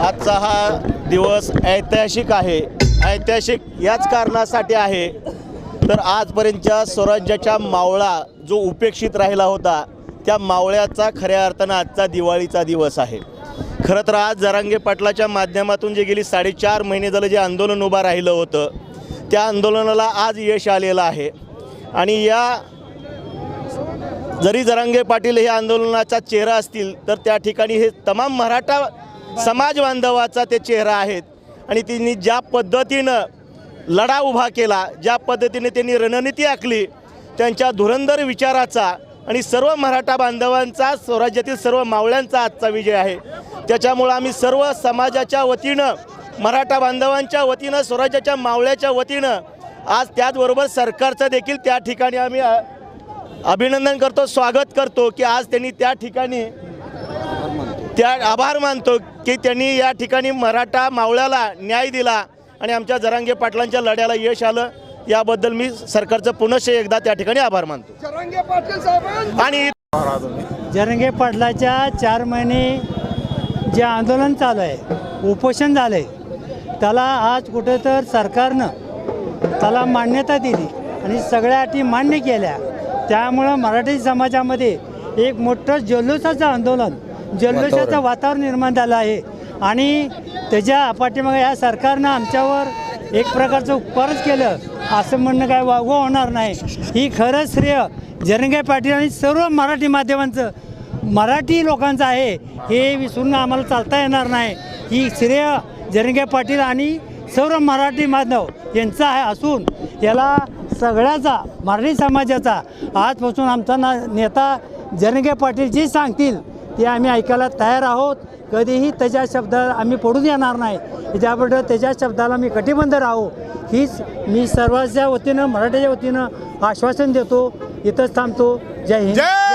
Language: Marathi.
आजचा हा दिवस ऐतिहासिक आहे. ऐतिहासिक याच कारणासाठी आहे. तर आजपर्यंतच्या स्वराज्याच्या मावळा जो उपेक्षित राहिला होता त्या मावळ्याचा खऱ्या अर्थानं आजचा दिवाळीचा दिवस आहे. खरं तर आज जरांगे पाटलाच्या माध्यमातून जे गेली साडेचार महिने झालं जे आंदोलन उभं राहिलं होतं त्या आंदोलनाला आज यश आलेलं आहे. आणि या जरी जरांगे पाटील हे आंदोलनाचा चेहरा असतील तर त्या ठिकाणी हे तमाम मराठा समाज बांधवाचा ते चेहरा आहेत. आणि त्यांनी ज्या पद्धतीनं लढा उभा केला ज्या पद्धतीने त्यांनी रणनीती आखली त्यांच्या धुरंधर विचाराचा आणि सर्व मराठा बांधवांचा स्वराज्यातील सर्व मावळ्यांचा आजचा विजय आहे. त्याच्यामुळं आम्ही सर्व समाजाच्या वतीनं मराठा बांधवांच्या वतीनं स्वराज्याच्या मावळ्याच्या वतीनं आज त्याचबरोबर सरकारचं देखील त्या ठिकाणी आम्ही अभिनंदन करतो स्वागत करतो की आज त्यांनी त्या ठिकाणी त्या आभार मानतो की त्यांनी या ठिकाणी मराठा मावळ्याला न्याय दिला आणि आमच्या जरांगे पाटलांच्या लढ्याला यश आलं. याबद्दल मी सरकारचं पुनश्च एकदा त्या ठिकाणी आभार मानतो. जरांगे पाटील साहेबांना आणि जरंगे पाटलाच्या चार महिने जे आंदोलन चालू आहे उपोषण झालं आहे त्याला आज कुठं तर सरकारनं त्याला मान्यता दिली आणि सगळ्या अटी मान्य केल्या. त्यामुळं मराठी समाजामध्ये एक मोठं जल्लोषाचं आंदोलन जल्लोषाचं वातावरण. निर्माण झालं आहे. आणि त्याच्या पाठीमागे या सरकारनं आमच्यावर एक प्रकारचं उपकारच केलं. असं म्हणणं काय वागव होणार नाही. ही खरं श्रेय जरंगे पाटील आणि सर्व मराठी माध्यमांचं मराठी लोकांचं आहे हे विसरून आम्हाला चालता येणार नाही. ही श्रेय जरंगे पाटील आणि सर्व मराठी माधव यांचा आहे असून याला सगळ्याचा मराठी समाजाचा आजपासून आमचा ना नेता जरंगे पाटील जे सांगतील ते आम्ही ऐकायला तयार आहोत. कधीही त्याच्या शब्दाला आम्ही पडून येणार नाही. ज्याबद्दल त्याच्या शब्दाला मी कटिबंध राहू. हीच मी सर्वांच्या वतीनं मराठीच्या वतीनं आश्वासन देतो. इथंच थांबतो. जय हिंद. जय